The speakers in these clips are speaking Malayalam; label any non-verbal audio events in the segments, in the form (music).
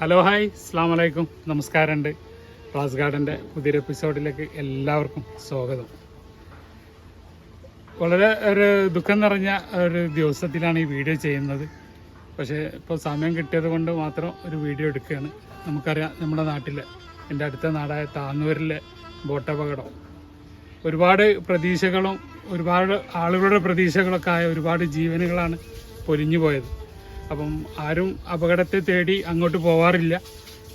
ഹലോ ഹായ് അസ്സാം വലൈക്കും നമസ്കാരമുണ്ട്. ക്ലാസ് ഗാർഡന്റെ പുതിയൊരു എപ്പിസോഡിലേക്ക് എല്ലാവർക്കും സ്വാഗതം. വളരെ ഒരു ദുഃഖം നിറഞ്ഞ ഒരു ദിവസത്തിലാണ് ഈ വീഡിയോ ചെയ്യുന്നത്. പക്ഷേ ഇപ്പോൾ സമയം കിട്ടിയത് കൊണ്ട് മാത്രം ഒരു വീഡിയോ എടുക്കുകയാണ്. നമുക്കറിയാം നമ്മുടെ നാട്ടിൽ എന്റെ അടുത്ത നാടായ താന്നൂരിലെ ബോട്ടപകടം. ഒരുപാട് പ്രതീക്ഷകളും ഒരുപാട് ആളുകളുടെ പ്രതീക്ഷകളൊക്കെ ആയ ഒരുപാട് ജീവനുകളാണ് പൊലിഞ്ഞു പോയത് അപ്പം ആരും അപകടത്തെ തേടി അങ്ങോട്ട് പോവാറില്ല.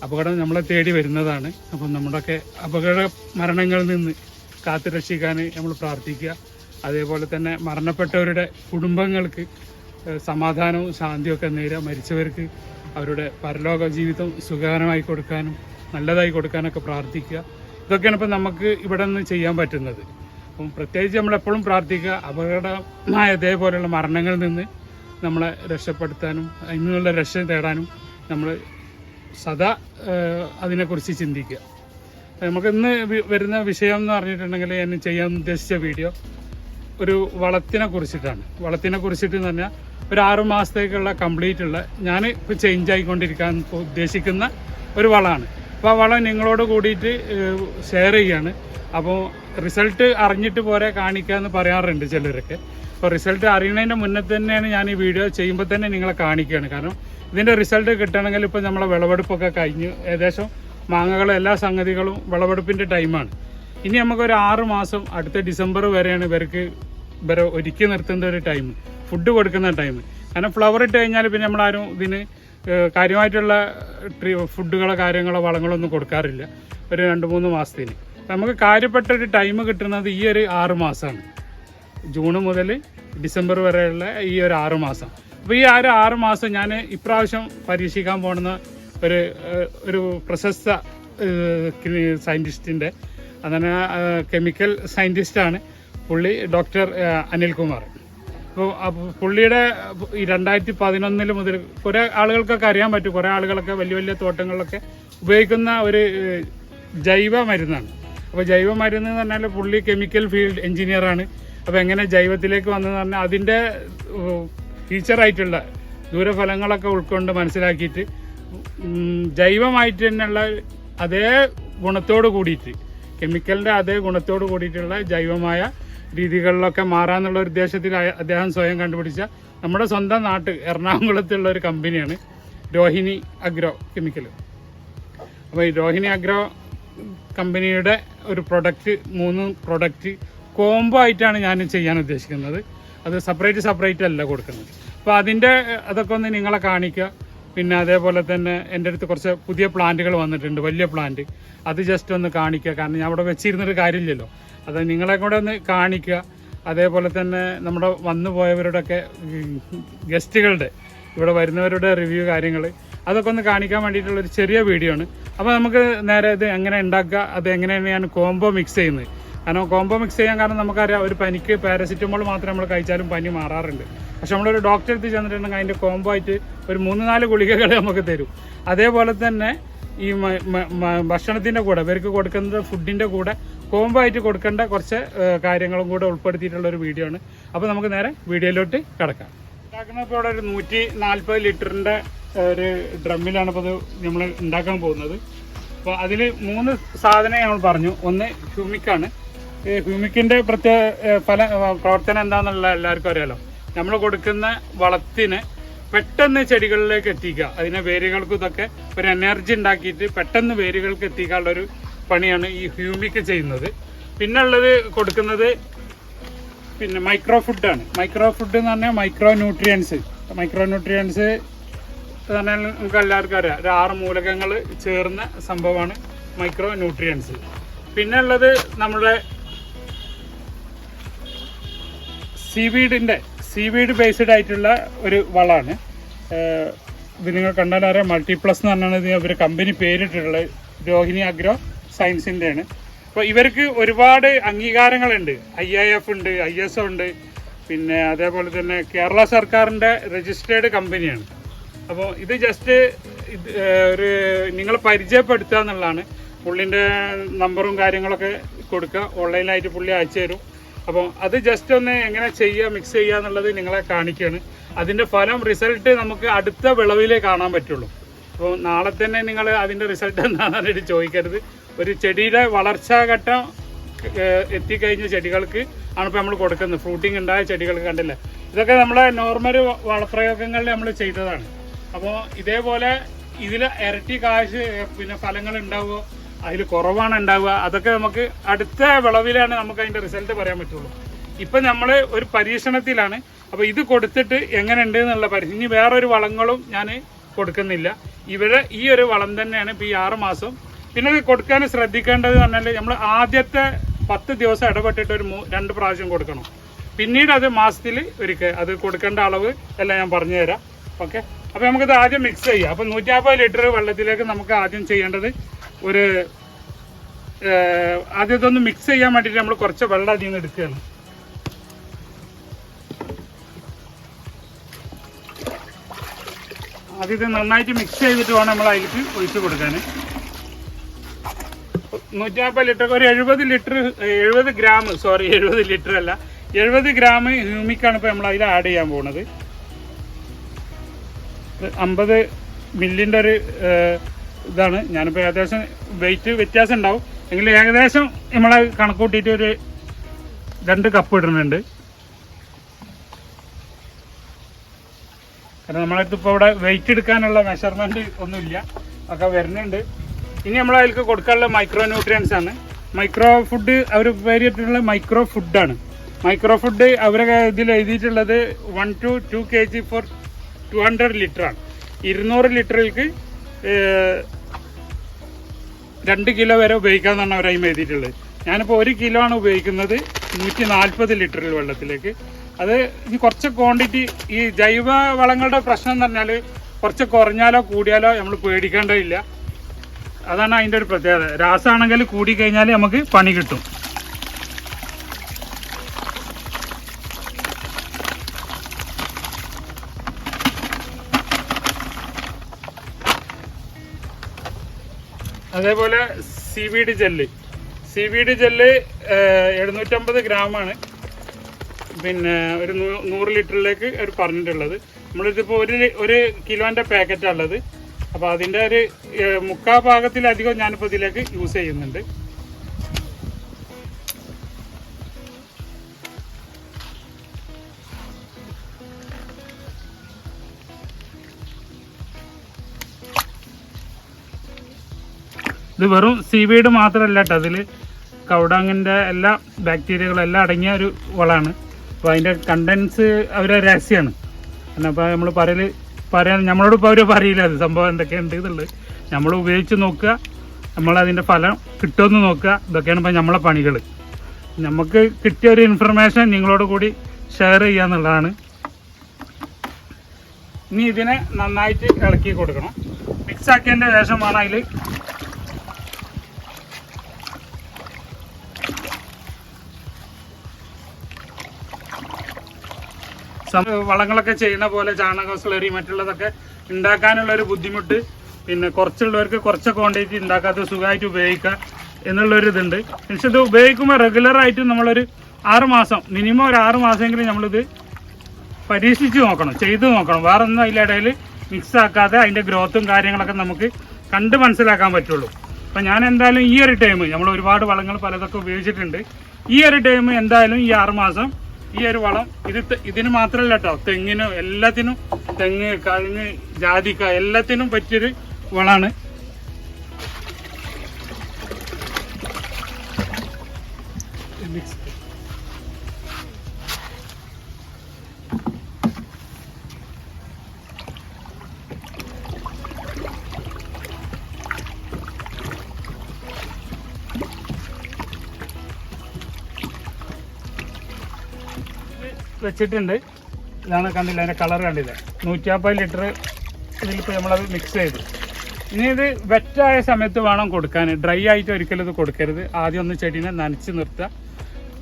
അപകടം നമ്മളെ തേടി വരുന്നതാണ്. അപ്പം നമ്മുടെയൊക്കെ അപകട മരണങ്ങളിൽ നിന്ന് കാത്തു രക്ഷിക്കാൻ നമ്മൾ പ്രാർത്ഥിക്കുക. അതേപോലെ തന്നെ മരണപ്പെട്ടവരുടെ കുടുംബങ്ങൾക്ക് സമാധാനവും ശാന്തിയും ഒക്കെ നേരെ മരിച്ചവർക്ക് അവരുടെ പരലോക ജീവിതം സുഖകരമായി കൊടുക്കാനും നല്ലതായി കൊടുക്കാനൊക്കെ പ്രാർത്ഥിക്കുക. ഇതൊക്കെയാണ് ഇപ്പം നമുക്ക് ഇവിടെ നിന്ന് ചെയ്യാൻ പറ്റുന്നത്. അപ്പം പ്രത്യേകിച്ച് നമ്മളെപ്പോഴും പ്രാർത്ഥിക്കുക. അപകടമായ ഇതേപോലെയുള്ള മരണങ്ങളിൽ നിന്ന് നമ്മളെ രക്ഷപ്പെടുത്താനും അതിനുള്ള രക്ഷ തേടാനും നമ്മൾ സദാ അതിനെക്കുറിച്ച് ചിന്തിക്കുക. നമുക്ക് ഇന്ന് വരുന്ന വിഷയം എന്ന് പറഞ്ഞിട്ടുണ്ടെങ്കിൽ ഞാൻ ചെയ്യാൻ ഉദ്ദേശിച്ച വീഡിയോ ഒരു വളത്തിനെ കുറിച്ചിട്ടാണ്. വളത്തിനെ കുറിച്ചിട്ട് എന്ന് പറഞ്ഞാൽ ഒരു ആറു മാസത്തേക്കുള്ള കംപ്ലീറ്റ് ഉള്ള ഞാൻ ഇപ്പോൾ ചേഞ്ച് ആയിക്കൊണ്ടിരിക്കാൻ ഉദ്ദേശിക്കുന്ന ഒരു വളമാണ് അപ്പോൾ ആ വളം നിങ്ങളോട് കൂടിയിട്ട് ഷെയർ ചെയ്യാണ്. അപ്പോൾ റിസൾട്ട് അറിഞ്ഞിട്ട് പോരെ കാണിക്കുക എന്ന് പറയാറുണ്ട് ചിലരൊക്കെ. അപ്പോൾ റിസൾട്ട് അറിയുന്നതിന്റെ മുന്നേ തന്നെയാണ് ഞാൻ ഈ വീഡിയോ ചെയ്യുമ്പോൾ തന്നെ നിങ്ങളെ കാണിക്കുകയാണ് കാരണം ഇതിന്റെ റിസൾട്ട് കിട്ടണമെങ്കിൽ ഇപ്പോൾ നമ്മളെ വിളവെടുപ്പൊക്കെ കഴിഞ്ഞു ഏകദേശം മാങ്ങകളും എല്ലാ സംഗതികളും വിളവെടുപ്പിന്റെ ടൈമാണ് ഇനി നമുക്കൊരു ആറ് മാസം അടുത്ത ഡിസംബർ വരെയാണ് ഇവർക്ക് ഇവരെ ഒരുക്കി നിർത്തേണ്ട ഒരു ടൈം ഫുഡ് കൊടുക്കുന്ന ടൈം കാരണം ഫ്ലവർ ഇട്ട് കഴിഞ്ഞാൽ പിന്നെ നമ്മളാരും ഇതിന് കാര്യമായിട്ടുള്ള ട്രീ ഫുഡുകളോ കാര്യങ്ങളോ വളങ്ങളോ ഒന്നും കൊടുക്കാറില്ല. ഒരു രണ്ട് മൂന്ന് മാസത്തിന്. നമുക്ക് കാര്യപ്പെട്ട ഒരു ടൈം കിട്ടുന്നത് ഈ ഒരു ആറ് മാസമാണ് ജൂൺ മുതൽ ഡിസംബർ വരെയുള്ള ഈ ഒരു ആറ് മാസം. അപ്പോൾ ഈ ആറ് ആറ് മാസം ഞാൻ ഇപ്രാവശ്യം പരീക്ഷിക്കാൻ പോകുന്ന ഒരു ഒരു പ്രശസ്ത സയന്റിസ്റ്റിന്റെ അങ്ങനെ കെമിക്കൽ സയന്റിസ്റ്റാണ് പുള്ളി ഡോക്ടർ അനിൽകുമാർ. അപ്പോൾ പുള്ളിയുടെ ഈ രണ്ടായിരത്തി പതിനൊന്നിൽ മുതൽ കുറേ ആളുകൾക്കൊക്കെ അറിയാൻ പറ്റും. കുറേ ആളുകളൊക്കെ വലിയ വലിയ തോട്ടങ്ങളിലൊക്കെ ഉപയോഗിക്കുന്ന ഒരു ജൈവ മരുന്നാണ്. അപ്പോൾ ജൈവ മരുന്ന് എന്ന് പറഞ്ഞാൽ പുള്ളി കെമിക്കൽ ഫീൽഡ് എഞ്ചിനീയറാണ്. അപ്പോൾ എങ്ങനെ ജൈവത്തിലേക്ക് വന്നതെന്ന് പറഞ്ഞാൽ അതിന്റെ ഫീച്ചറായിട്ടുള്ള ദൂരഫലങ്ങളൊക്കെ ഉൾക്കൊണ്ട് മനസ്സിലാക്കിയിട്ട് ജൈവമായിട്ട് തന്നെയുള്ള അതേ ഗുണത്തോട് കൂടിയിട്ട് കെമിക്കലിന്റെ അതേ ഗുണത്തോട് കൂടിയിട്ടുള്ള ജൈവമായ രീതികളിലൊക്കെ മാറാന്നുള്ള ഒരു ഉദ്ദേശത്തിൽ അദ്ദേഹം സ്വയം കണ്ടുപിടിച്ച നമ്മുടെ സ്വന്തം നാട്ട് എറണാകുളത്തുള്ള ഒരു കമ്പനിയാണ് രോഹിണി അഗ്രോ കെമിക്കൽ അപ്പോൾ ഈ രോഹിണി അഗ്രോ കമ്പനിയുടെ ഒരു പ്രൊഡക്റ്റ് മൂന്ന് പ്രൊഡക്റ്റ് കോംബോ ആയിട്ടാണ് ഞാൻ ചെയ്യാൻ ഉദ്ദേശിക്കുന്നത്. അത് സെപ്പറേറ്റ് സെപ്പറേറ്റ് അല്ല കൊടുക്കുന്നത്. അപ്പോൾ അതിന്റെ അതൊക്കെ ഒന്ന് നിങ്ങളെ കാണിക്കുക. പിന്നെ അതേപോലെ തന്നെ എന്റെ അടുത്ത് കുറച്ച് പുതിയ പ്ലാന്റുകൾ വന്നിട്ടുണ്ട് വലിയ പ്ലാന്റ്. അത് ജസ്റ്റ് ഒന്ന് കാണിക്കുക. കാരണം ഞാൻ അവിടെ വെച്ചിരുന്നൊരു കാര്യമില്ലല്ലോ. അത് നിങ്ങളെ കൂടെ ഒന്ന് കാണിക്കുക. അതേപോലെ തന്നെ നമ്മുടെ വന്നു പോയവരുടെയൊക്കെ ഗസ്റ്റുകളുടെ ഇവിടെ വരുന്നവരുടെ റിവ്യൂ കാര്യങ്ങൾ അതൊക്കെ ഒന്ന് കാണിക്കാൻ വേണ്ടിയിട്ടുള്ള ഒരു ചെറിയ വീഡിയോ ആണ്. അപ്പോൾ നമുക്ക് നേരെ ഇത് എങ്ങനെ ഉണ്ടാക്കുക അത് എങ്ങനെയാണ് ഞാൻ കോംബോ മിക്സ് ചെയ്യുന്നത്? കാരണം കോംബോ മിക്സ് ചെയ്യാൻ കാരണം നമുക്കറിയാം ഒരു പനിക്ക് പാരസിറ്റമോൾ മാത്രം നമ്മൾ കഴിച്ചാലും പനി മാറാറുണ്ട്. പക്ഷെ നമ്മളൊരു ഡോക്ടറെ അടുത്ത് ചെന്നിട്ടുണ്ടെങ്കിൽ അതിന്റെ കോംബോ ആയിട്ട് ഒരു മൂന്ന് നാല് ഗുളികകൾ നമുക്ക് തരും. അതേപോലെ തന്നെ ഈ ഭക്ഷണത്തിന്റെ കൂടെ ഇവർക്ക് കൊടുക്കുന്ന ഫുഡിന്റെ കൂടെ കോംബോ ആയിട്ട് കൊടുക്കേണ്ട കുറച്ച് കാര്യങ്ങളും കൂടെ ഉൾപ്പെടുത്തിയിട്ടുള്ള ഒരു വീഡിയോ ആണ്. അപ്പോൾ നമുക്ക് നേരെ വീഡിയോയിലോട്ട് കിടക്കാം. ഉണ്ടാക്കുന്നപ്പോൾ ഇവിടെ ഒരു നൂറ്റി നാൽപ്പത് ലിറ്ററിന്റെ ഒരു ഡ്രമ്മിലാണ് ഇപ്പോൾ ഇത് നമ്മൾ ഉണ്ടാക്കാൻ പോകുന്നത്. അപ്പോൾ അതിൽ മൂന്ന് സാധനം ഞങ്ങൾ പറഞ്ഞു. ഒന്ന് ഹ്യൂമിക്കാണ് ഈ ഹ്യൂമിക്കിന്റെ പ്രത്യേക ഫല പ്രവർത്തനം എന്താണെന്നുള്ള എല്ലാവർക്കും അറിയാലോ. നമ്മൾ കൊടുക്കുന്ന വളത്തിന് പെട്ടെന്ന് ചെടികളിലേക്ക് എത്തിക്കുക. അതിനെ വേരുകൾക്കും ഇതൊക്കെ ഒരു എനർജി ഉണ്ടാക്കിയിട്ട് പെട്ടെന്ന് വേരുകൾക്ക് എത്തിക്കാനുള്ള ഒരു പണിയാണ് ഈ ഹ്യൂമിക്ക് ചെയ്യുന്നത്. പിന്നെ ഉള്ളത് കൊടുക്കുന്നത് പിന്നെ മൈക്രോ ഫുഡാണ് മൈക്രോ ഫുഡ് എന്ന് പറഞ്ഞാൽ മൈക്രോ ന്യൂട്രിയൻസ് മൈക്രോ ന്യൂട്രിയൻസ് പറഞ്ഞാൽ നമുക്ക് എല്ലാവർക്കും അറിയാം. ഒരു ആറ് മൂലകങ്ങൾ ചേർന്ന സംഭവമാണ് മൈക്രോ ന്യൂട്രിയൻസ് പിന്നെ ഉള്ളത് നമ്മുടെ സീവീഡിന്റെ സീവീഡ് ബേസ്ഡ് ആയിട്ടുള്ള ഒരു വളമാണ്. ഇത് നിങ്ങൾ അറിയാം മൾട്ടിപ്ലസ് എന്ന് പറഞ്ഞാണ് ഇത് ഇവർ കമ്പനി പേരിട്ടിട്ടുള്ളത് രോഹിണി അഗ്രോ സയൻസിന്റെ ആണ് അപ്പോൾ ഇവർക്ക് ഒരുപാട് അംഗീകാരങ്ങളുണ്ട്. ഐ ഐ എഫ് ഉണ്ട് ഐ എസ് ഒ ഉണ്ട് പിന്നെ അതേപോലെ തന്നെ കേരള സർക്കാരിന്റെ രജിസ്റ്റേർഡ് കമ്പനിയാണ് അപ്പോൾ ഇത് ജസ്റ്റ് ഒരു നിങ്ങൾ പരിചയപ്പെടുത്തുക എന്നുള്ളതാണ്. പുള്ളിന്റെ നമ്പറും കാര്യങ്ങളൊക്കെ കൊടുക്കുക. ഓൺലൈനായിട്ട് പുള്ളി അയച്ചു തരും. അപ്പോൾ അത് ജസ്റ്റ് ഒന്ന് എങ്ങനെ ചെയ്യുക മിക്സ് ചെയ്യുക എന്നുള്ളത് നിങ്ങളെ കാണിക്കുകയാണ് അതിന്റെ ഫലം റിസൾട്ട് നമുക്ക് അടുത്ത വിളവിലേ കാണാൻ പറ്റുള്ളൂ. അപ്പോൾ നാളെ തന്നെ നിങ്ങൾ അതിന്റെ റിസൾട്ട് എന്താണെന്ന് ചോദിക്കരുത്. ഒരു ചെടിയുടെ വളർച്ചാ ഘട്ടം എത്തിക്കഴിഞ്ഞ ചെടികൾക്ക് ആണ് ഇപ്പോൾ നമ്മൾ കൊടുക്കുന്നത്. ഫ്രൂട്ടിങ് ഉണ്ടായ ചെടികൾക്ക് കണ്ടില്ല? ഇതൊക്കെ നമ്മളെ നോർമൽ വളപ്രയോഗങ്ങളിൽ നമ്മൾ ചെയ്തതാണ്. അപ്പോൾ ഇതേപോലെ ഇതിൽ ഇരട്ടി കാശ് പിന്നെ ഫലങ്ങൾ ഉണ്ടാവുമോ അതിൽ കുറവാണ് ഉണ്ടാവുക. അതൊക്കെ നമുക്ക് അടുത്ത വിളവിലാണ് നമുക്ക് അതിന്റെ റിസൾട്ട് പറയാൻ പറ്റുള്ളൂ. ഇപ്പം നമ്മൾ ഒരു പരീക്ഷണത്തിലാണ്. അപ്പോൾ ഇത് കൊടുത്തിട്ട് എങ്ങനെ ഉണ്ട് എന്നുള്ള പരിശീലനം ഇനി വേറൊരു വളങ്ങളും ഞാൻ കൊടുക്കുന്നില്ല. ഇവിടെ ഈ ഒരു വളം തന്നെയാണ് ഇപ്പോൾ ഈ ആറ് മാസം. പിന്നെ കൊടുക്കാൻ ശ്രദ്ധിക്കേണ്ടത് പറഞ്ഞാൽ നമ്മൾ ആദ്യത്തെ പത്ത് ദിവസം ഇടപെട്ടിട്ട് ഒരു രണ്ട് പ്രാവശ്യം കൊടുക്കണം. പിന്നീട് അത് മാസത്തിൽ ഒരിക്കൽ അത് കൊടുക്കേണ്ട അളവ് എല്ലാം ഞാൻ പറഞ്ഞു തരാം ഓക്കെ? അപ്പോൾ നമുക്കിത് ആദ്യം മിക്സ് ചെയ്യാം. അപ്പോൾ നൂറ്റി ലിറ്റർ വെള്ളത്തിലേക്ക് നമുക്ക് ആദ്യം ചെയ്യേണ്ടത് ഒരു ആദ്യം ഇതൊന്ന് മിക്സ് ചെയ്യാൻ വേണ്ടിയിട്ട് നമ്മൾ കുറച്ച് വെള്ളം അതിൽ നിന്ന് എടുക്കുകയാണ്. ആദ്യം ഇത് നന്നായിട്ട് മിക്സ് ചെയ്തിട്ട് വേണം നമ്മൾ അതിലേക്ക് ഒഴിച്ചു കൊടുക്കാൻ നൂറ്റിനാൽപ്പത് ലിറ്റർ ഒരു എഴുപത് ലിറ്റർ എഴുപത് ഗ്രാം സോറി എഴുപത് ലിറ്റർ അല്ല എഴുപത് ഗ്രാം ഹ്യൂമിക്കാണ് ഇപ്പോൾ നമ്മൾ അതിൽ ആഡ് ചെയ്യാൻ പോകുന്നത് അമ്പത് മില്ലിന്റെ ഒരു ഇതാണ്. ഞാനിപ്പോൾ ഏകദേശം വെയിറ്റ് വ്യത്യാസം ഉണ്ടാവും. എങ്കിലും ഏകദേശം നമ്മൾ കണക്ക് കൂട്ടിയിട്ട് ഒരു രണ്ട് കപ്പ് ഇടുന്നുണ്ട്. കാരണം നമ്മളടുത്ത് ഇപ്പോൾ ഇവിടെ വെയിറ്റ് എടുക്കാനുള്ള മെഷർമെന്റ് ഒന്നുമില്ല. ഒക്കെ വരുന്നുണ്ട്. ഇനി നമ്മൾ അതിലേക്ക് കൊടുക്കാനുള്ള മൈക്രോ ന്യൂട്രിയൻസ് ആണ്. മൈക്രോ ഫുഡ് അവർ പേരിട്ടുള്ള മൈക്രോ ഫുഡാണ് മൈക്രോ ഫുഡ് അവരെ ഇതിൽ എഴുതിയിട്ടുള്ളത് one two two K G four two hundred litre ആണ്. ഇരുന്നൂറ് ലിറ്ററിലേക്ക് രണ്ട് കിലോ വരെ ഉപയോഗിക്കാമെന്നാണ് അവർ അതിന് എഴുതിയിട്ടുള്ളത്. ഞാനിപ്പോൾ ഒരു കിലോ ആണ് ഉപയോഗിക്കുന്നത് നൂറ്റി നാൽപ്പത് ലിറ്ററിൽ വെള്ളത്തിലേക്ക്. അത് ഇനി കുറച്ച് ക്വാണ്ടിറ്റി ഈ ജൈവ വളങ്ങളുടെ പ്രശ്നം എന്ന് പറഞ്ഞാൽ കുറച്ച് കുറഞ്ഞാലോ കൂടിയാലോ നമ്മൾ പേടിക്കേണ്ടതില്ല. അതാണ് അതിന്റെ ഒരു പ്രത്യേകത. രാസമാണെങ്കിൽ കൂടി കഴിഞ്ഞാൽ നമുക്ക് പണി കിട്ടും. അതേപോലെ C V D gel C V D gel എഴുന്നൂറ്റമ്പത് ഗ്രാമാണ്. പിന്നെ ഒരു നൂറ് ലിറ്ററിലേക്ക് അവർ പറഞ്ഞിട്ടുള്ളത്. നമ്മളിതിപ്പോൾ ഒരു ഒരു കിലോന്റെ പാക്കറ്റാണ് ഉള്ളത്. അപ്പോൾ അതിന്റെ ഒരു മുക്കാ ഭാഗത്തിലധികം ഞാനിപ്പോൾ ഇതിലേക്ക് യൂസ് ചെയ്യുന്നുണ്ട്. ഇത് വെറും സീവീഡ് മാത്രമല്ല കേട്ടോ അതിൽ കൗഡാങ്ങിന്റെ എല്ലാ ബാക്ടീരിയകളും എല്ലാം അടങ്ങിയ ഒരു വളമാണ്. അപ്പോൾ അതിന്റെ കണ്ടൻസ് അവരെ രഹസ്യമാണ് അപ്പോൾ നമ്മൾ പറയൽ പറയാൻ നമ്മളോട് ഇപ്പോൾ അവർ പറയില്ല അത് സംഭവം എന്തൊക്കെയുണ്ട് എന്നുള്ളത്. നമ്മൾ ഉപയോഗിച്ച് നോക്കുക നമ്മളതിന്റെ ഫലം കിട്ടുമെന്ന് നോക്കുക. ഇതൊക്കെയാണ് ഇപ്പോൾ നമ്മളെ പണികൾ നമുക്ക് കിട്ടിയ ഒരു ഇൻഫർമേഷൻ നിങ്ങളോട് കൂടി ഷെയർ ചെയ്യുക എന്നുള്ളതാണ്. ഇനി ഇതിനെ നന്നായിട്ട് ഇളക്കി കൊടുക്കണം. മിക്സ് ആക്കിയതിന്റെ ശേഷം വേണം അതിൽ വളങ്ങളൊക്കെ ചെയ്യുന്ന പോലെ ചാണക സ്ലറി മറ്റുള്ളതൊക്കെ ഉണ്ടാക്കാനുള്ള ഒരു ബുദ്ധിമുട്ട്. പിന്നെ കുറച്ചുള്ളവർക്ക് കുറച്ച് ക്വാണ്ടിറ്റി ഉണ്ടാക്കാത്ത സുഖമായിട്ട് ഉപയോഗിക്കുക എന്നുള്ളൊരു ഇതുണ്ട് പക്ഷെ ഇത് ഉപയോഗിക്കുമ്പോൾ റെഗുലറായിട്ട് നമ്മളൊരു ആറ് മാസം മിനിമം ഒരു ആറ് മാസമെങ്കിലും നമ്മളിത് പരീക്ഷിച്ച് നോക്കണം ചെയ്ത് നോക്കണം. വേറെ ഒന്നും അതിലിടയിൽ മിക്സ് ആക്കാതെ അതിന്റെ ഗ്രോത്തും കാര്യങ്ങളൊക്കെ നമുക്ക് കണ്ട് മനസ്സിലാക്കാൻ പറ്റുള്ളൂ. അപ്പം ഞാൻ എന്തായാലും ഈ ഒരു ടൈം നമ്മൾ ഒരുപാട് വളങ്ങൾ പലതൊക്കെ ഉപയോഗിച്ചിട്ടുണ്ട്. ഈ ഒരു ടൈം എന്തായാലും ഈ ആറ് മാസം ഈ ഒരു വളം ഇത് ഇതിന് മാത്രമല്ല കേട്ടോ തെങ്ങിനും എല്ലാത്തിനും തെങ്ങ് കഴുങ്ങ് ജാതിക്ക എല്ലാത്തിനും പറ്റിയൊരു വളമാണ്. മിക്സ് വെച്ചിട്ടുണ്ട്. ഇതാണ് കണ്ടില്ല അതിന്റെ കളർ കണ്ടില്ല? നൂറ്റിയാപ്പത് ലിറ്റർ ഇതിലിപ്പോൾ നമ്മളത് മിക്സ് ചെയ്തു. ഇനി ഇത് വെറ്റായ സമയത്ത് വേണം കൊടുക്കാൻ. ഡ്രൈ ആയിട്ട് ഒരിക്കലും ഇത് കൊടുക്കരുത്. ആദ്യം ഒന്ന് ചെടീനെ നനച്ച് നിർത്തുക.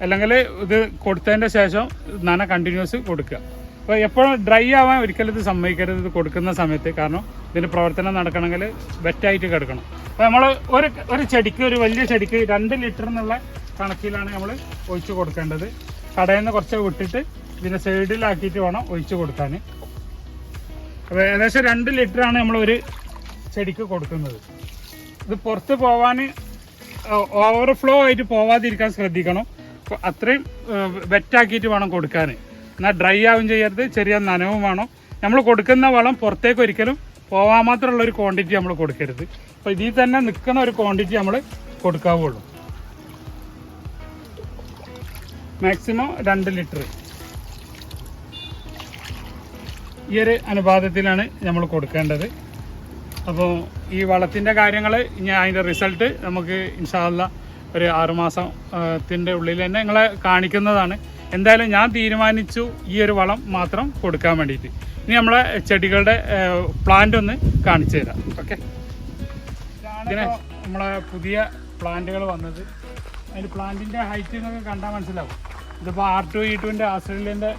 അല്ലെങ്കിൽ ഇത് കൊടുത്തതിന്റെ ശേഷം നന കണ്ടിന്യൂസ് കൊടുക്കുക. അപ്പോൾ എപ്പോഴും ഡ്രൈ ആവാൻ ഒരിക്കലും ഇത് സമ്മതിക്കരുത് ഇത് കൊടുക്കുന്ന സമയത്ത്. കാരണം ഇതിന്റെ പ്രവർത്തനം നടക്കണമെങ്കിൽ വെറ്റായിട്ട് കിടക്കണം. അപ്പോൾ നമ്മൾ ഒരു ഒരു ചെടിക്ക് ഒരു വലിയ ചെടിക്ക് രണ്ട് ലിറ്റർ എന്നുള്ള കണക്കിലാണ് നമ്മൾ ഒഴിച്ച് കൊടുക്കേണ്ടത്. കടയിൽ നിന്ന് കുറച്ച് വിട്ടിട്ട് ഇതിന്റെ സൈഡിലാക്കിയിട്ട് വേണം ഒഴിച്ച് കൊടുക്കാൻ അപ്പോൾ ഏകദേശം രണ്ട് ലിറ്ററാണ് നമ്മൾ ഒരു ചെടിക്ക് കൊടുക്കുന്നത്. ഇത് പുറത്ത് പോവാൻ ഓവർഫ്ലോ ആയിട്ട് പോവാതിരിക്കാൻ ശ്രദ്ധിക്കണം. അത്രയും വെറ്റാക്കിയിട്ട് വേണം കൊടുക്കാൻ എന്നാൽ ഡ്രൈ ആവും ചെയ്യരുത് ചെറിയ നനവും വേണം. നമ്മൾ കൊടുക്കുന്ന വളം പുറത്തേക്ക് ഒരിക്കലും പോവാൻ മാത്രമുള്ള ഒരു ക്വാണ്ടിറ്റി നമ്മൾ കൊടുക്കരുത്. അപ്പോൾ ഇതിൽ തന്നെ നിൽക്കുന്ന ഒരു ക്വാണ്ടിറ്റി നമ്മൾ കൊടുക്കാവുള്ളൂ. മാക്സിമം രണ്ട് ലിറ്റർ ഈ ഒരു അനുപാതത്തിലാണ് നമ്മൾ കൊടുക്കേണ്ടത്. അപ്പോൾ ഈ വളത്തിന്റെ കാര്യങ്ങൾ ഇനി അതിന്റെ റിസൾട്ട് നമുക്ക് ഇൻഷാല്ല ഒരു ആറുമാസത്തിന്റെ ഉള്ളിൽ തന്നെ നിങ്ങളെ കാണിക്കുന്നതാണ്. എന്തായാലും ഞാൻ തീരുമാനിച്ചു ഈ ഒരു വളം മാത്രം കൊടുക്കാൻ വേണ്ടിയിട്ട്. ഇനി നമ്മളെ ചെടികളുടെ പ്ലാന്റ് ഒന്ന് കാണിച്ചു തരാം. ഓക്കെ? ഇതിനെ നമ്മളെ പുതിയ പ്ലാന്റുകൾ വന്നത്. അതിന് പ്ലാന്റിന്റെ ഹൈറ്റ് എന്നൊക്കെ കണ്ടാൽ മനസ്സിലാവും. ഇതിപ്പോൾ ആർ ടു ഇ ടുവിന്റെ ഓസ്ട്രേലിയന്റെ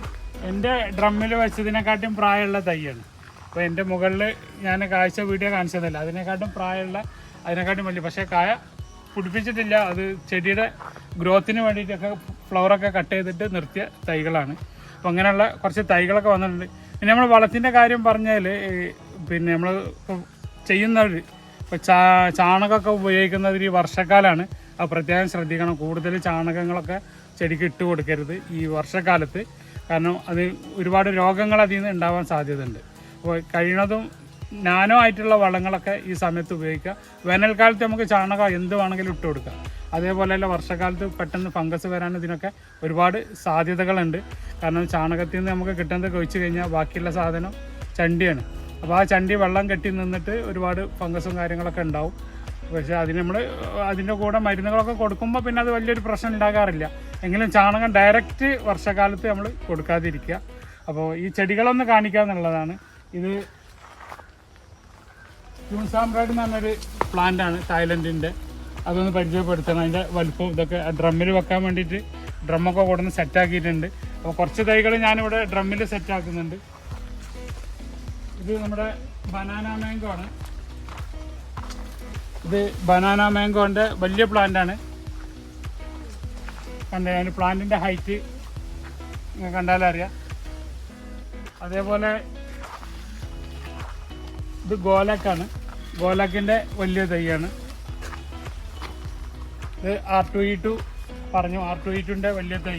എന്റെ ഡ്രമ്മിൽ വെച്ചതിനെക്കാട്ടും പ്രായമുള്ള തൈയാണ് അപ്പോൾ എന്റെ മുകളിൽ ഞാൻ കാഴ്ച വീഡിയോ കാണിച്ചതല്ല. അതിനെക്കാട്ടും പ്രായമുള്ള അതിനെക്കാട്ടും വലിയ. പക്ഷേ കായ പിടിപ്പിച്ചിട്ടില്ല. അത് ചെടിയുടെ ഗ്രോത്തിന് വേണ്ടിയിട്ടൊക്കെ ഫ്ലവറൊക്കെ കട്ട് ചെയ്തിട്ട് നിർത്തിയ തൈകളാണ്. അപ്പോൾ അങ്ങനെയുള്ള കുറച്ച് തൈകളൊക്കെ വന്നിട്ടുണ്ട്. പിന്നെ നമ്മൾ വളത്തിന്റെ കാര്യം പറഞ്ഞാൽ പിന്നെ നമ്മൾ ചെയ്യുന്നവർ ഇപ്പോൾ ചാ ചാണകമൊക്കെ ഉപയോഗിക്കുന്നത് ഈ വർഷക്കാലമാണ് അത് പ്രത്യേകം ശ്രദ്ധിക്കണം. കൂടുതൽ ചാണകങ്ങളൊക്കെ ചെടിക്ക് ഇട്ട് കൊടുക്കരുത് ഈ വർഷക്കാലത്ത്. കാരണം അത് ഒരുപാട് രോഗങ്ങൾ അതിൽ നിന്ന് ഉണ്ടാവാൻ സാധ്യതയുണ്ട്. അപ്പോൾ കഴിയണതും നാനോ ആയിട്ടുള്ള വളങ്ങളൊക്കെ ഈ സമയത്ത് ഉപയോഗിക്കുക. വേനൽക്കാലത്ത് നമുക്ക് ചാണകം എന്ത് വേണമെങ്കിലും ഇട്ട് കൊടുക്കാം. അതേപോലെ തന്നെ വർഷക്കാലത്ത് പെട്ടെന്ന് ഫംഗസ് വരാൻ ഇതിനൊക്കെ ഒരുപാട് സാധ്യതകളുണ്ട്. കാരണം ചാണകത്തിൽ നിന്ന് നമുക്ക് കിട്ടുന്നത് കഴിച്ചു കഴിഞ്ഞാൽ ബാക്കിയുള്ള സാധനം ചണ്ടിയാണ്. അപ്പോൾ ആ ചണ്ടി വെള്ളം കെട്ടി നിന്നിട്ട് ഒരുപാട് ഫംഗസും കാര്യങ്ങളൊക്കെ ഉണ്ടാവും. പക്ഷേ അതിന് നമ്മൾ അതിന്റെ കൂടെ മരുന്നുകളൊക്കെ കൊടുക്കുമ്പോൾ പിന്നെ അത് വലിയൊരു പ്രശ്നം ഉണ്ടാകാറില്ല. എങ്കിലും ചാണകം ഡയറക്റ്റ് വർഷകാലത്ത് നമ്മൾ കൊടുക്കാതിരിക്കുക. അപ്പോൾ ഈ ചെടികളൊന്ന് കാണിക്കുക എന്നുള്ളതാണ്. ഇത് ക്യൂസാംബ്രാഡ് എന്ന് പറഞ്ഞൊരു പ്ലാന്റാണ് തായ്ലൻഡിന്റെ അതൊന്ന് പരിചയപ്പെടുത്തണം. അതിന്റെ വലുപ്പം ഇതൊക്കെ ഡ്രമ്മിൽ വെക്കാൻ വേണ്ടിയിട്ട് ഡ്രമ്മൊക്കെ കൊടുന്ന് സെറ്റാക്കിയിട്ടുണ്ട് അപ്പോൾ കുറച്ച് തൈകൾ ഞാനിവിടെ ഡ്രമ്മിൽ സെറ്റാക്കുന്നുണ്ട് ഇത് നമ്മുടെ ബനാന മാങ്കോ ആണ്. ഇത് ബനാന മാങ്കോന്റെ വലിയ പ്ലാന്റ് ആണ് കണ്ടേ അതിന് പ്ലാന്റിന്റെ ഹൈറ്റ് കണ്ടാലറിയാം അതേപോലെ ഇത് ഗോലക്കാണ് ഗോലക്കിന്റെ വലിയ തൈയാണ്. ഇത് ആർ ടു ഇ ടു പറഞ്ഞു ആർ ടു ഇ ടുന്റെ വലിയ തൈ.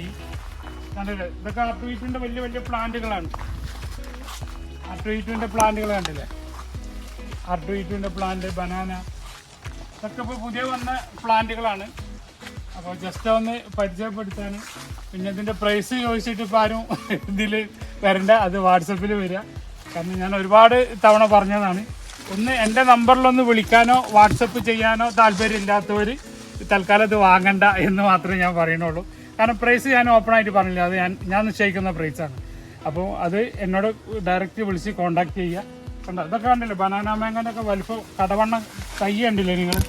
കണ്ടില്ലേ? ഇതൊക്കെ ആർ ടു ഇ ടുന്റെ വലിയ വലിയ പ്ലാന്റുകളാണ്. ആർ ടു ഇ ടുന്റെ പ്ലാന്റുകൾ കണ്ടില്ലേ? ആർ ടു ഇ ടുന്റെ പ്ലാന്റ് ബനാന ഇതൊക്കെ ഇപ്പോൾ പുതിയ വന്ന പ്ലാന്റുകളാണ്. അപ്പോൾ ജസ്റ്റ് ഒന്ന് പരിചയപ്പെടുത്താനും. പിന്നെ ഇതിന്റെ പ്രൈസ് ചോദിച്ചിട്ട് ഇപ്പോൾ ആരും ഇതിൽ വരണ്ട. അത് വാട്സപ്പിൽ വരിക കാരണം ഞാൻ ഒരുപാട് തവണ പറഞ്ഞതാണ്. ഒന്ന് എന്റെ നമ്പറിലൊന്ന് വിളിക്കാനോ വാട്സപ്പ് ചെയ്യാനോ താല്പര്യമില്ലാത്തവർ തൽക്കാലം ഇത് വാങ്ങണ്ട എന്ന് മാത്രമേ ഞാൻ പറയുന്നുള്ളൂ. കാരണം പ്രൈസ് ഞാൻ ഓപ്പൺ ആയിട്ട് പറഞ്ഞില്ല. അത് ഞാൻ ഞാൻ നിശ്ചയിക്കുന്ന പ്രൈസാണ് അപ്പോൾ അത് എന്നോട് ഡയറക്റ്റ് വിളിച്ച് കോണ്ടാക്ട് ചെയ്യുക കണ്ടോ? ഇതൊക്കെ കണ്ടില്ലേ? ബനാന മാങ്ങനൊക്കെ ഒക്കെ വലിപ്പം കടവണ്ണം കൈ കണ്ടില്ലേ നിങ്ങൾ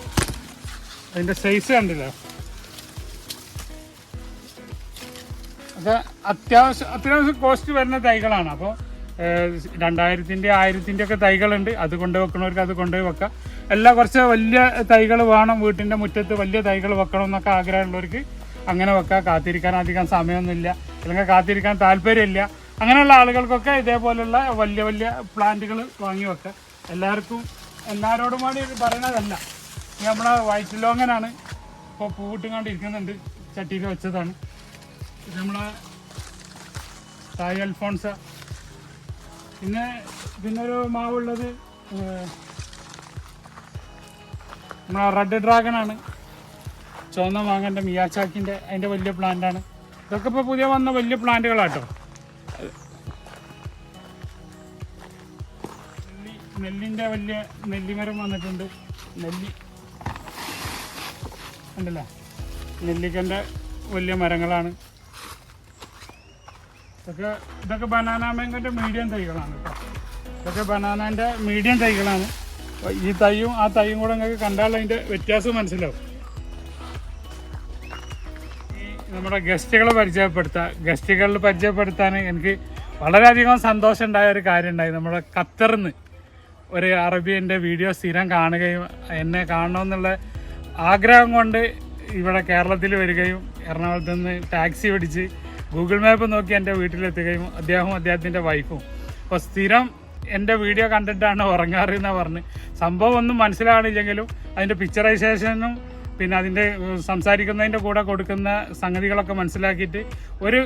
അതിന്റെ സൈസ് കണ്ടില്ലേ? അത് അത്യാവശ്യം അത്യാവശ്യം കോസ്റ്റ് വരുന്ന തൈകളാണ്. അപ്പോൾ രണ്ടായിരത്തിന്റെ ആയിരത്തിന്റെ ഒക്കെ തൈകളുണ്ട്. അത് കൊണ്ട് വെക്കണവർക്ക് അത് കൊണ്ടുപോയി വെക്കാം. എല്ലാ കുറച്ച് വലിയ തൈകൾ വേണം. വീട്ടിന്റെ മുറ്റത്ത് വലിയ തൈകൾ വെക്കണം എന്നൊക്കെ ആഗ്രഹമുള്ളവർക്ക് അങ്ങനെ വെക്കാം. കാത്തിരിക്കാൻ അധികം സമയമൊന്നുമില്ല. അല്ലെങ്കിൽ കാത്തിരിക്കാൻ താല്പര്യമില്ല. അങ്ങനെയുള്ള ആളുകൾക്കൊക്കെ ഇതേപോലെയുള്ള വലിയ വലിയ പ്ലാന്റുകൾ വാങ്ങി വെക്കാം. എല്ലാവർക്കും എല്ലാവരോടും കൂടി പറയണതല്ല നമ്മളെ വൈറ്റ് ലോങ്ങനാണ് ഇപ്പോൾ പൂവിട്ടും കണ്ടിരിക്കുന്നുണ്ട്. ചട്ടിയിൽ വെച്ചതാണ്. ഇത് നമ്മളെ തായ് അൽഫോൺസ. പിന്നെ പിന്നൊരു മാവുള്ളത് നമ്മുടെ റെഡ് ഡ്രാഗൺ ആണ് ചുവന്ന മാങ്ങന്റെ മിയാച്ചാക്കിന്റെ അതിന്റെ വലിയ പ്ലാന്റ് ആണ് ഇതൊക്കെ ഇപ്പോൾ പുതിയ വന്ന വലിയ പ്ലാന്റുകളാട്ടോ. നെല്ലി നെല്ലിന്റെ വലിയ നെല്ലിമരം വന്നിട്ടുണ്ട്. നെല്ലി. ഉണ്ടല്ലോ നെല്ലിക്കന്റെ വലിയ മരങ്ങളാണ്. ഇതൊക്കെ ഇതൊക്കെ ബനാന മാങ്കോന്റെ മീഡിയം തൈകളാണ് കേട്ടോ ഇതൊക്കെ ബനാനാന്റെ മീഡിയം തൈകളാണ്. ഈ തൈയും ആ തൈയും കൂടെ നിങ്ങൾക്ക് കണ്ടാൽ അതിന്റെ വ്യത്യാസം മനസ്സിലാവും. ഈ നമ്മുടെ ഗസ്റ്റുകളെ പരിചയപ്പെടുത്താം ഗസ്റ്റുകളിൽ പരിചയപ്പെടുത്താൻ എനിക്ക് വളരെയധികം സന്തോഷം ഉണ്ടായ ഒരു കാര്യം ഉണ്ടായി. നമ്മുടെ ഖത്തറിന്ന് ഒരു അറബിയന്റെ വീഡിയോ സ്ഥിരം കാണുകയും എന്നെ കാണണമെന്നുള്ള ആഗ്രഹം കൊണ്ട് ഇവിടെ കേരളത്തിൽ വരികയും എറണാകുളത്ത് നിന്ന് ടാക്സി പിടിച്ച് ഗൂഗിൾ മാപ്പ് നോക്കി എന്റെ വീട്ടിലെത്തുകയും അദ്ദേഹവും അദ്ദേഹത്തിന്റെ വൈഫും. അപ്പോൾ സ്ഥിരം എന്റെ വീഡിയോ കണ്ടിട്ടാണ് ഉറങ്ങാറ് എന്ന് പറഞ്ഞ്. സംഭവം ഒന്നും മനസ്സിലാവണില്ലെങ്കിലും അതിന്റെ പിക്ചറൈസേഷനും പിന്നെ അതിന്റെ സംസാരിക്കുന്നതിന്റെ കൂടെ കൊടുക്കുന്ന സംഗതികളൊക്കെ മനസ്സിലാക്കിയിട്ട് ഒരു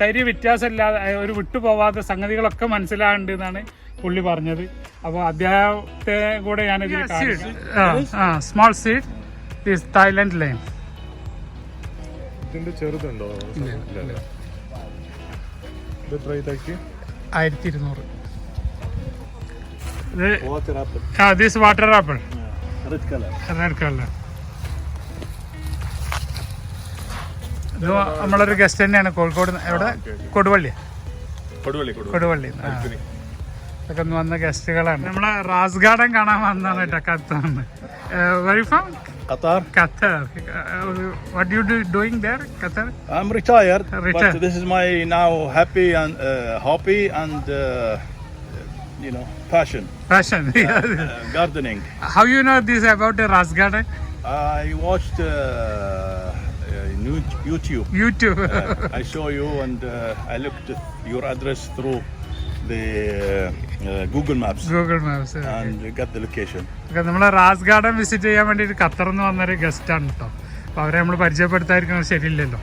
തരി വ്യത്യാസമില്ലാതെ ഒരു വിട്ടുപോവാത്ത സംഗതികളൊക്കെ മനസ്സിലാകുന്നുണ്ട് എന്നാണ് പുള്ളി പറഞ്ഞത്. അപ്പോൾ അദ്ദേഹത്തെ കൂടെ ഞാനിതിൽ സ്മോൾ സീഡ് തായ്ലൻഡ് ലൈൻ ചെറുതുണ്ടോ? എത്ര ഇതാക്കി ആയിരത്തി ഇരുന്നൂറ് വാട്ടർ ആപ്പിൾ ആ this water apple red colour red colour ഇത് നമ്മളൊരു ഗസ്റ്റ് തന്നെയാണ് കോഴിക്കോട്. എവിടെ? കൊടുവള്ളി. കൊടുവള്ളി കൊടുവള്ളി. കൊടുവള്ളി ആ. ഇതൊക്കെ ഒന്ന് വന്ന ഗസ്റ്റുകളാണ് നമ്മളെ റാസ് ഗാർഡൻ കാണാൻ വന്നാണ് കേട്ടോ ഖത്തറിന് from Qatar Qatar what you do doing there Qatar I'm retired, Retired. but this is my now happy and uh, hobby and uh, you know passion. Fashion (laughs) Uh, gardening. How you know this about Ras garden I watched uh, uh, new- YouTube. YouTube Uh, I saw you and uh, I looked at your address through the uh, Google Maps Google Maps and got the location. നമ്മൾ റാസ് ഗാർഡൻ വിസിറ്റ് ചെയ്യാൻ വേണ്ടിയിട്ട് ഖത്തറിൽ നിന്ന് വന്നൊരു ഗസ്റ്റാണ് കേട്ടോ അപ്പോൾ അവരെ നമ്മൾ പരിചയപ്പെടുത്താതിരിക്കുന്നത് ശരിയില്ലല്ലോ.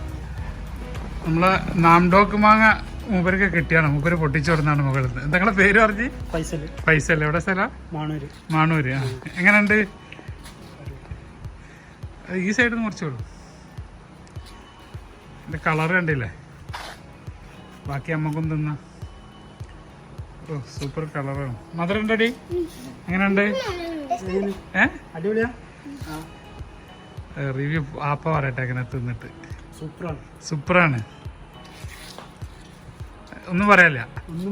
നമ്മൾ നാംഡോക്ക് മാങ്ങ മൂപ്പർക്ക് കിട്ടിയാണ്. മൂപ്പര് പൊട്ടിച്ചു കൊടുത്താണ് മുകളിൽ നിന്ന്. നിങ്ങളെ പേര് പറഞ്ഞ്? പൈസൽ പൈസ എവിടെ സ്ഥലം? മാണൂര്. മാണൂര് ആ. എങ്ങനെയുണ്ട്? ഈ സൈഡിൽ നിന്ന് മുറിച്ചോളൂ. എന്റെ കളർ കണ്ടില്ലേ? ബാക്കി അമ്മക്കും തിന്ന. സൂപ്പർ കളറാണ് മധുരം ഉണ്ടടി എങ്ങനെയുണ്ട്? അടിപൊളിയാ? റിവ്യൂ ആപ്പ പറയട്ടെ അങ്ങനെ തിന്നിട്ട്. സൂപ്പറാണ്. സൂപ്പറാണ് ഒന്നും പറയാല്ല. ഒന്നും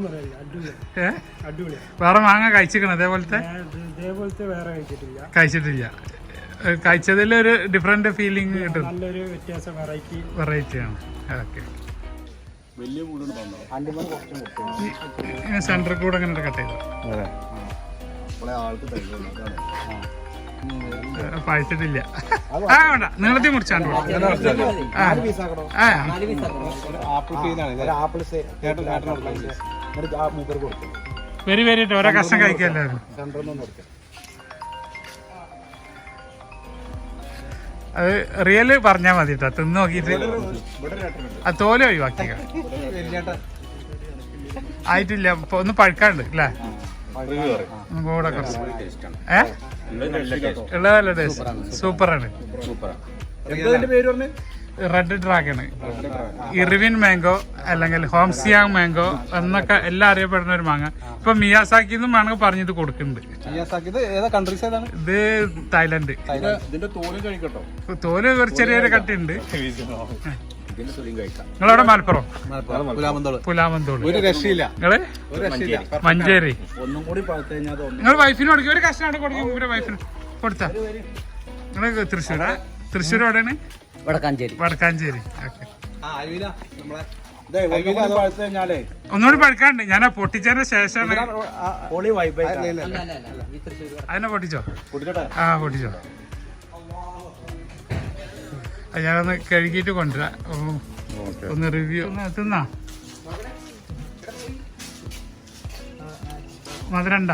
വേറെ മാങ്ങ കഴിച്ചിക്കണം അതേപോലത്തെ ഇതേപോലത്തെ വേറെ കഴിച്ചിട്ടില്ല. കഴിച്ചിട്ടില്ല. കഴിച്ചതിൽ ഒരു ഡിഫറെന്റ് ഫീലിംഗ് കിട്ടും. നല്ലൊരു വ്യത്യാസം വെറൈറ്റി ഓക്കെ സെന്ററിൽ കൂടെ അങ്ങനെ കട്ട് ചെയ്തു. പഴിച്ചിട്ടില്ല ആ വേണ്ട. നീളത്തിൽ മുറിച്ചാണ്ട്. വെരി വെരി ഇട്ട് ഓരോ കഷ്ണം കഴിക്കല്ലായിരുന്നു അത് റിയൽ പറഞ്ഞാൽ മതി കേട്ടോ തിന്ന് നോക്കിയിട്ട് ആ തോൽ ഒഴിവാക്കിയ ആയിട്ടില്ല. ഇപ്പൊ ഒന്ന് പഴുക്കാണ്ട് അല്ലേ? കൂടെ കുറച്ച്. ഏ? ഉള്ളതല്ല നല്ല ടേസ്റ്റ് സൂപ്പറാണ്. റെഡ് ഡ്രാഗൺ ഇറിവിൻ മാംഗോ അല്ലെങ്കിൽ ഹോംസിയാങ് മാംഗോ എന്നൊക്കെ എല്ലാം അറിയപ്പെടുന്ന ഒരു മാങ്ങ. ഇപ്പൊ മിയാസാക്കി എന്നും മാങ്ങ പറഞ്ഞത് കൊടുക്കുന്നുണ്ട്. ഏതാ കൺട്രീസ് ഏതാണ് ഇത് തായ്ലൻഡ് ഇതിന്റെ തോലും ഒരു ചെറിയൊരു കട്ടിണ്ട് നിങ്ങളവിടെ മലപ്പുറം? പുലാമന്തോൾ പുലാമന്തോൾ ഒരു രക്ഷയില്ല. നിങ്ങൾ? ഒരു രക്ഷയില്ല മഞ്ചേരി. നിങ്ങൾ വൈഫിന് കൊടുക്കും. ഒരു കഷ്ണം കൊടുക്കും. ഇവരെ വൈഫിന് കൊടുത്ത. നിങ്ങൾ തൃശ്ശൂരാ? തൃശ്ശൂർ എവിടെയാണ്? വടക്കാഞ്ചേരി. വടക്കാഞ്ചേരി. ഓക്കെ. ആ അരുവില നമ്മളെ പഴുത്തു കഴിഞ്ഞാലേ. ഒന്നുകൂടി പഴുക്കാണ്ട്. ഞാൻ പൊട്ടിച്ചതിന് ശേഷം അതിനെ പൊട്ടിച്ചോ? ആ പൊട്ടിച്ചോ. ഞാനൊന്ന് കഴുകിയിട്ട് കൊണ്ടുവരാം. ഒന്ന് റിവ്യൂ ഒന്ന് തിന്നാ മധുരണ്ട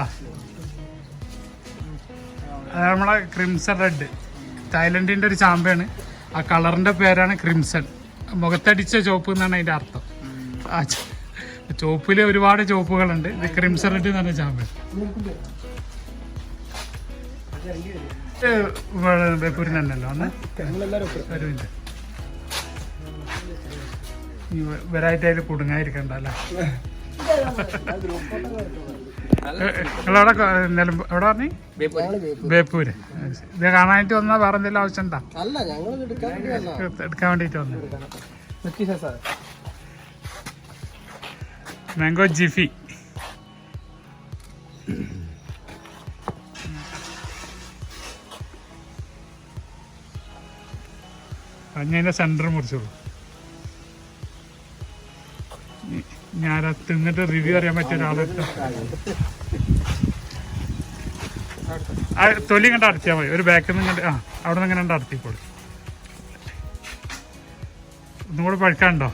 അത് നമ്മളെ ക്രിംസൺ റെഡ് തായ്ലൻഡിന്റെ ഒരു ചാമ്പയാണ്. ആ കളറിന്റെ പേരാണ് ക്രിംസൺ. മുഖത്തടിച്ച ചുവപ്പ് എന്നാണ് അതിന്റെ അർത്ഥം. ആ ഒരുപാട് ചുവപ്പുകളുണ്ട്. ഇത് ക്രിംസൺ റെഡ് എന്ന് പറഞ്ഞ ചാമ്പയാണ് ബേപ്പൂരിൽ തന്നെയല്ലോ അന്ന്? അതിൽ കുടുങ്ങാതിരിക്കണ്ട എവിടെ പറഞ്ഞു? ബേപ്പൂര്. ഇത് കാണാനായിട്ട് വന്നാൽ വേറെ എന്തെങ്കിലും ആവശ്യം ഉണ്ടോ എടുക്കാൻ വേണ്ടി വന്നതാ. എടുക്കാൻ വേണ്ടിയിട്ട് വന്നു മാംഗോ ജിഫി. അതിന്റെ സെന്റർ മുറിച്ചോളൂ. ഞാൻ തിന്നിട്ട് റിവ്യൂ അറിയാൻ പറ്റിയ ഒരാളെടുത്ത ആ തൊലി കണ്ട് അടച്ചാൽ മതി. ഒരു ബാക്കിൽ നിന്ന് കണ്ട് ആ അവിടെ നിന്ന് ഇങ്ങനെ അടത്തിക്കോളൂ ഒന്നും കൂടെ പഴുക്കാണ്ടോ.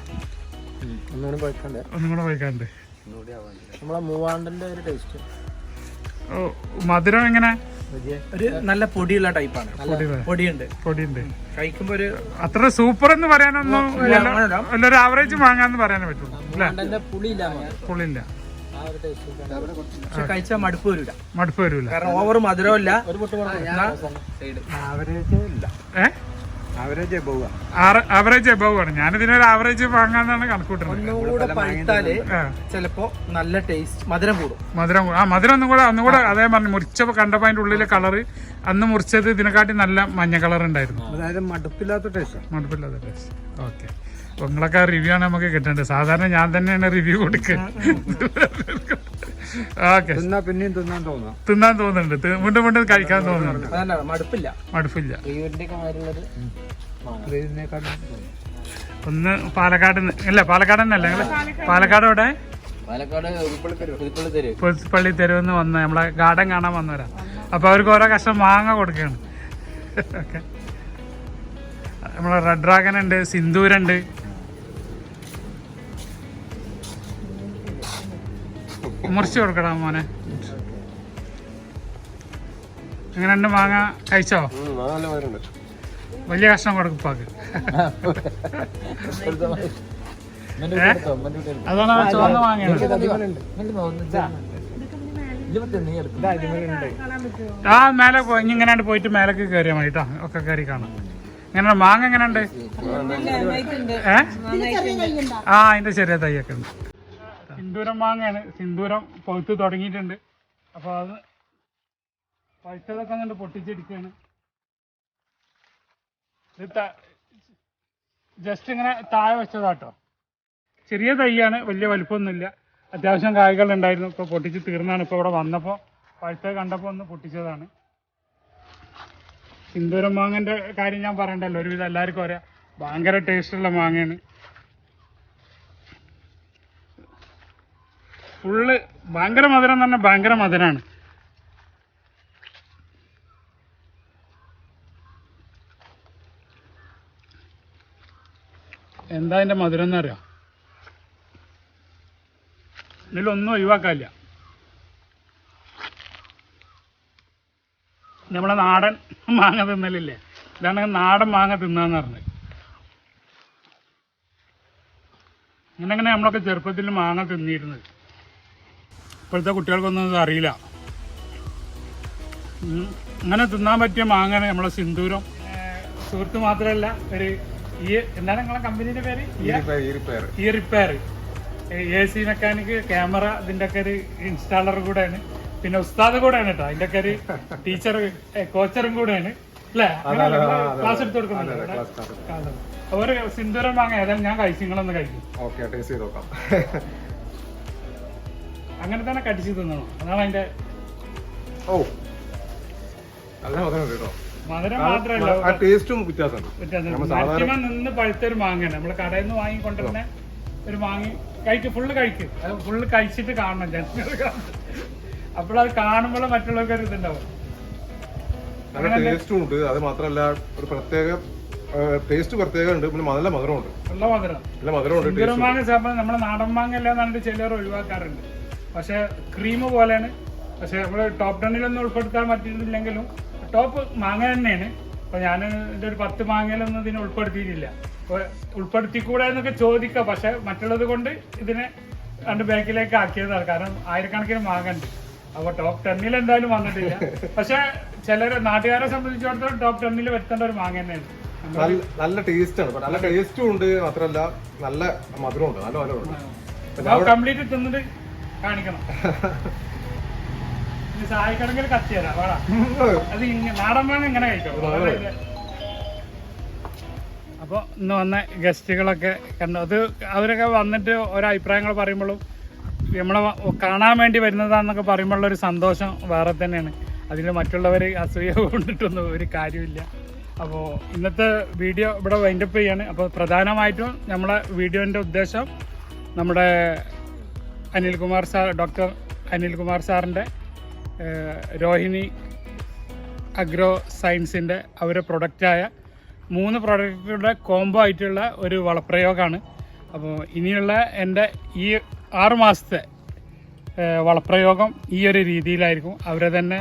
ഒന്നുകൂടി ഒന്നും കൂടെ പഴുക്കാണ്ട് നമ്മളെ മൂവാണ്ടന്റെ ഒരു ടേസ്റ്റ് ഓ, മധുരം എങ്ങനെ? ഒരു നല്ല പൊടിയുള്ള ടൈപ്പാണ് പൊടിയുണ്ട്. പൊടിയുണ്ട്. കഴിക്കുമ്പോ ഒരു അത്ര സൂപ്പർ എന്ന് പറയാനൊന്നും ഒരു ആവറേജ് വാങ്ങാന്ന് പറയാനേ പറ്റുള്ളൂ. പുളിയില്ല പുളിയില്ല. പക്ഷെ കഴിച്ചാൽ മടുപ്പ് വരില്ല മടുപ്പ് വരൂല. കാരണം ഓവർ മധുരമില്ല ആവറേജ് എബവ് ആണ്. ഞാനിതിനൊരു ആവറേജ് വാങ്ങാന്നാണ് കണക്കൂട്ടുന്നത്. ഒന്നുകൂടെ പഴുത്താൽ ചിലപ്പോ നല്ല ടേസ്റ്റ് മധുരം കൂടും. മധുരം ആ മധുരം ഒന്നും കൂടെ ഒന്നും കൂടെ അതേ പറഞ്ഞു മുറിച്ച കണ്ടപ്പോ അതിന്റെ ഉള്ളിലെ കളറ് അന്ന് മുറിച്ചത് ഇതിനെക്കാട്ടി നല്ല മഞ്ഞ കളർ ഉണ്ടായിരുന്നു. അതായത് മടുപ്പില്ലാത്ത ടേസ്റ്റ് മടുപ്പില്ലാത്ത ടേസ്റ്റ് ഓക്കെ അപ്പൊ നിങ്ങളൊക്കെ റിവ്യൂ ആണ് നമുക്ക് കിട്ടേണ്ടത്. സാധാരണ ഞാൻ തന്നെയാണ് റിവ്യൂ കൊടുക്കുക ഓക്കെ തിന്നാ പിന്നെയും തിന്നാൻ തോന്നുന്നു തിന്നാൻ തോന്നുന്നുണ്ട്. മുണ്ടും വീണ്ടും വീണ്ടും കഴിക്കാൻ തോന്നുന്നുണ്ട്. മടുപ്പില്ല. മടുപ്പില്ല. ഒന്ന് പാലക്കാട് അല്ല പാലക്കാട് തന്നെ അല്ല നിങ്ങൾ? പാലക്കാട്. എവിടെ? പാലക്കാട് പുതുപ്പള്ളി തരും പുൽപ്പള്ളി തെരുവെന്ന് വന്ന് നമ്മളെ ഗാർഡൻ കാണാൻ വന്നവരാ. അപ്പൊ അവർക്ക് ഓരോ കഷ്ടം മാങ്ങ കൊടുക്കുകയാണ്. (laughs) ഓക്കെ നമ്മളെ റെഡ് ഡ്രാഗൺ ഉണ്ട് സിന്ദൂരുണ്ട്. മുറിച്ച് കൊടുക്കടാ മോനെ. അങ്ങനെ രണ്ട് മാങ്ങ കഴിച്ചോ? വലിയ കഷ്ണം കൊടുക്കും ഉപ്പാക്ക്. ഏ? അതാണ് ആ ചുവന്ന മാങ്ങയാണ്. ആ മേലെ പോയി ഇങ്ങനെ പോയിട്ട് മേലേക്ക് കയറിയാൽ മതി കേട്ടോ ഒക്കെ കയറി കാണാം. ഇങ്ങനെ മാങ്ങ എങ്ങനെയുണ്ട്? ഏ? ആ അതിന്റെ ചെറിയ തൈയൊക്കെ ഉണ്ട്. സിന്ദൂരം മാങ്ങയാണ് സിന്ദൂരം പഴുത്ത് തുടങ്ങിയിട്ടുണ്ട്. അപ്പോൾ അത് പഴുത്തതൊക്കെ അങ്ങോട്ട് പൊട്ടിച്ചെടുക്കുകയാണ് ഇത് ജസ്റ്റ് ഇങ്ങനെ താഴെ വെച്ചതാട്ടോ. ചെറിയ തൈയാണ് വലിയ വലിപ്പമൊന്നുമില്ല. അത്യാവശ്യം കായ്കൾ ഉണ്ടായിരുന്നു ഇപ്പോൾ പൊട്ടിച്ച് തീർന്നാണ്. ഇപ്പോൾ ഇവിടെ വന്നപ്പോൾ പഴുത്ത കണ്ടപ്പോൾ ഒന്ന് പൊട്ടിച്ചതാണ്. സിന്ദൂരം മാങ്ങന്റെ കാര്യം ഞാൻ പറയണ്ടല്ലോ. ഒരുവിധം എല്ലാവർക്കും അറിയാം. ഭയങ്കര ടേസ്റ്റുള്ള മാങ്ങയാണ്. ഫുള്ള് ഭയങ്കര മധുരം തന്നെ ഭയങ്കര മധുരമാണ് എന്താ അതിന്റെ മധുരം എന്നറിയാം ഇതിലൊന്നും ഒഴിവാക്കാനില്ല. നമ്മളെ നാടൻ മാങ്ങ തിന്നലില്ലേ? ഇതാണ് നാടൻ മാങ്ങ തിന്നാന്ന് പറഞ്ഞത് ഇങ്ങനെ അങ്ങനെ നമ്മളൊക്കെ ചെറുപ്പത്തിൽ മാങ്ങ തിന്നിരുന്നത്? ഇപ്പോഴത്തെ കുട്ടികൾക്കൊന്നും അറിയില്ല. അങ്ങനെ തിന്നാൻ പറ്റിയ മാങ്ങനെ നമ്മളെ സിന്ദൂരം. സുഹൃത്ത് മാത്രമല്ല ഒരു ഈ എന്താണ് നിങ്ങളെ കമ്പനിയുടെ പേര്? ഈ repair A C mechanic camera ഇതിന്റെ ഒക്കെ ഒരു ഇൻസ്റ്റാളർ കൂടെയാണ്. പിന്നെ ഉസ്താദ് കൂടെയാണ് കേട്ടോ അതിന്റെ ഒക്കെ ഒരു ടീച്ചർ കോച്ചറും കൂടെയാണ്. അല്ലേ ക്ലാസ് എടുത്ത് കൊടുക്കുന്നുണ്ട്. ഒരു സിന്ദൂരം വാങ്ങാൻ ഏതായാലും ഞാൻ കഴിച്ചു നിങ്ങളൊന്ന് കഴിക്കും. ഓക്കെ ടേസ്റ്റ് ചെയ്ത് നോക്കാം. അങ്ങനെ തന്നെ കടിച്ച് തിന്നണം. അതാണ് അതിന്റെ ഓ നല്ല മധുരം കേട്ടോ. മധുരം മാത്രമല്ല ആ ടേസ്റ്റും വ്യത്യാസമുണ്ട്. വ്യത്യാസം. മരത്തിന്മേൽ നിന്ന് പഴുത്തൊരു മാങ്ങ നമ്മൾ കടയിൽ നിന്ന് വാങ്ങി കൊണ്ടുവരുന്ന ഒരു മാങ്ങി കഴിക്ക് ഫുള്ള് കഴിക്കും. അത് ഫുള്ള് കഴിച്ചിട്ട് കാണണം ജനങ്ങൾ അപ്പോഴത് കാണുമ്പോൾ മറ്റുള്ളവർക്ക് ഒരു ഇതുണ്ടാവും. നല്ല ടേസ്റ്റും ഉണ്ട്. അത് മാത്രമല്ല ഒരു പ്രത്യേക ടേസ്റ്റ് പ്രത്യേക ഉണ്ട് പിന്നെ നല്ല മധുരമുണ്ട്. നല്ല മധുരം. നല്ല മധുരമുണ്ട് മാങ്ങ നമ്മുടെ നാടൻ മാങ്ങ അല്ല എന്നാണ് ചിലർ ഒഴിവാക്കാറുണ്ട്. പക്ഷെ ക്രീം പോലെയാണ്. പക്ഷെ നമ്മൾ ടോപ്പ് ടെന്നിലൊന്നും ഉൾപ്പെടുത്താൻ പറ്റിയിട്ടില്ലെങ്കിലും ടോപ്പ് മാങ്ങ തന്നെയാണ്. അപ്പൊ ഞാൻ എന്റെ ഒരു പത്ത് മാങ്ങയിലൊന്നും ഇതിനെ ഉൾപ്പെടുത്തിയിട്ടില്ല. അപ്പൊ ഉൾപ്പെടുത്തിക്കൂടെ എന്നൊക്കെ ചോദിക്കാം. പക്ഷെ മറ്റുള്ളത് കൊണ്ട് ഇതിനെ രണ്ട് ബാക്കിലേക്ക് ആക്കിയതാണ്. കാരണം ആയിരക്കണക്കിന് മാങ്ങ ഉണ്ട്. അപ്പൊ ടോപ്പ് ടെന്നിൽ എന്തായാലും വന്നിട്ടില്ല. പക്ഷെ ചിലർ നാട്ടുകാരെ സംബന്ധിച്ചിടത്തോളം ടോപ്പ് ടെന്നിൽ വരുത്തേണ്ട ഒരു മാങ്ങ തന്നെയാണ്. നല്ല നല്ല ടേസ്റ്റ് ആണ്. നല്ല ടേസ്റ്റും ഉണ്ട്. മാത്രമല്ല നല്ല മധുരമുണ്ട് നല്ല മധുരമുണ്ട് കംപ്ലീറ്റ് തിന്നിട്ട് കാണിക്കണം. സഹായിക്കണമെങ്കിൽ കത്തി തരാം വേടാ. അത് നാടൻ വേണം ഇങ്ങനെ കഴിക്കാം. അതാണ് അപ്പോൾ ഇന്ന് വന്ന ഗസ്റ്റുകളൊക്കെ കണ്ടു. അത് അവരൊക്കെ വന്നിട്ട് ഒരു അഭിപ്രായങ്ങൾ പറയുമ്പോഴും നമ്മളെ കാണാൻ വേണ്ടി വരുന്നതാണെന്നൊക്കെ പറയുമ്പോഴുള്ള ഒരു സന്തോഷം വേറെ തന്നെയാണ്. അതിൽ മറ്റുള്ളവർ അസൂയ കൊണ്ടിട്ടൊന്നും ഒരു കാര്യമില്ല. അപ്പോൾ ഇന്നത്തെ വീഡിയോ ഇവിടെ വൈൻഡപ്പ് ചെയ്യാണ്. അപ്പോൾ പ്രധാനമായിട്ടും നമ്മളെ വീഡിയോന്റെ ഉദ്ദേശം നമ്മുടെ അനിൽകുമാർ സാർ ഡോക്ടർ അനിൽകുമാർ സാറിന്റെ രോഹിണി അഗ്രോ സയൻസിന്റെ അവരുടെ പ്രൊഡക്റ്റായ മൂന്ന് പ്രൊഡക്റ്റുകളുടെ കോംബോ ആയിട്ടുള്ള ഒരു വളപ്രയോഗമാണ്. അപ്പോൾ ഇനിയുള്ള എന്റെ ഈ ആറ് മാസത്തെ വളപ്രയോഗം ഈ ഒരു രീതിയിലായിരിക്കും. അവരെ തന്നെ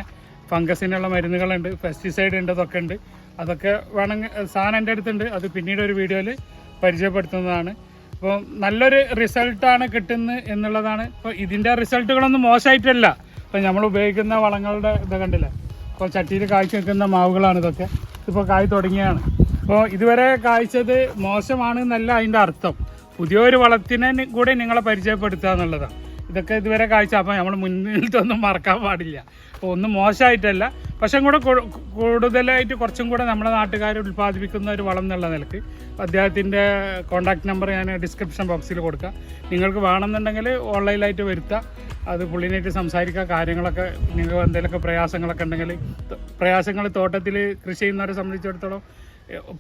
ഫംഗസിനുള്ള മരുന്നുകളുണ്ട് പെസ്റ്റിസൈഡ് ഉണ്ട് അതൊക്കെ ഉണ്ട്. അതൊക്കെ വേണമെങ്കിൽ സാധനം എന്റെ അടുത്തുണ്ട്. അത് പിന്നീട് ഒരു വീഡിയോയിൽ പരിചയപ്പെടുത്തുന്നതാണ്. അപ്പോൾ നല്ലൊരു റിസൾട്ടാണ് കിട്ടുന്നത് എന്നുള്ളതാണ്. ഇപ്പോൾ ഇതിന്റെ റിസൾട്ടുകളൊന്നും മോശമായിട്ടല്ല. ഇപ്പോൾ നമ്മൾ ഉപയോഗിക്കുന്ന വളങ്ങളുടെ ഇത് കണ്ടില്ലേ? ഇപ്പോൾ ചട്ടിയിൽ കാഴ്ച വെക്കുന്ന മാവുകളാണ് ഇതൊക്കെ. ഇപ്പോൾ കായ് തുടങ്ങിയാണ്. അപ്പോൾ ഇതുവരെ കാഴ്ചത് മോശമാണ് എന്നല്ല അതിന്റെ അർത്ഥം. പുതിയൊരു വളത്തിനെ കൂടെ നിങ്ങളെ പരിചയപ്പെടുത്തുക എന്നുള്ളതാണ്. ഇതൊക്കെ ഇതുവരെ കാഴ്ച. അപ്പം നമ്മൾ മുന്നിലത്തൊന്നും മറക്കാൻ പാടില്ല. അപ്പോൾ ഒന്നും മോശമായിട്ടല്ല പക്ഷെ കൂടെ കൂടുതലായിട്ട് കുറച്ചും കൂടെ നമ്മുടെ നാട്ടുകാർ ഉൽപ്പാദിപ്പിക്കുന്ന ഒരു വളം എന്നുള്ള നിലയ്ക്ക് അദ്ദേഹത്തിന്റെ കോൺടാക്ട് നമ്പർ ഞാൻ ഡിസ്ക്രിപ്ഷൻ ബോക്സിൽ കൊടുക്കാം. നിങ്ങൾക്ക് വേണമെന്നുണ്ടെങ്കിൽ ഓൺലൈനായിട്ട് വരുത്താം. അത് പുള്ളിനായിട്ട് സംസാരിക്കുക കാര്യങ്ങളൊക്കെ നിങ്ങൾക്ക് എന്തെങ്കിലുമൊക്കെ പ്രയാസങ്ങളൊക്കെ ഉണ്ടെങ്കിൽ പ്രയാസങ്ങൾ തോട്ടത്തിൽ കൃഷി ചെയ്യുന്നവരെ സംബന്ധിച്ചിടത്തോളം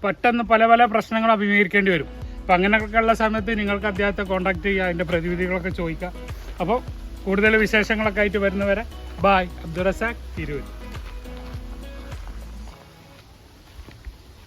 പെട്ടെന്ന് പല പല പ്രശ്നങ്ങൾ അഭിമുഖീകരിക്കേണ്ടി വരും. അപ്പം അങ്ങനെയൊക്കെ ഉള്ള സമയത്ത് നിങ്ങൾക്ക് അദ്ദേഹത്തെ കോൺടാക്ട് ചെയ്യുക അതിന്റെ പ്രതിവിധികളൊക്കെ ചോദിക്കുക. അപ്പോൾ കൂടുതൽ വിശേഷങ്ങളൊക്കെ ആയിട്ട് വരുന്നവരെ ബായ് അബ്ദുറസാഖ് തിരുവല്ല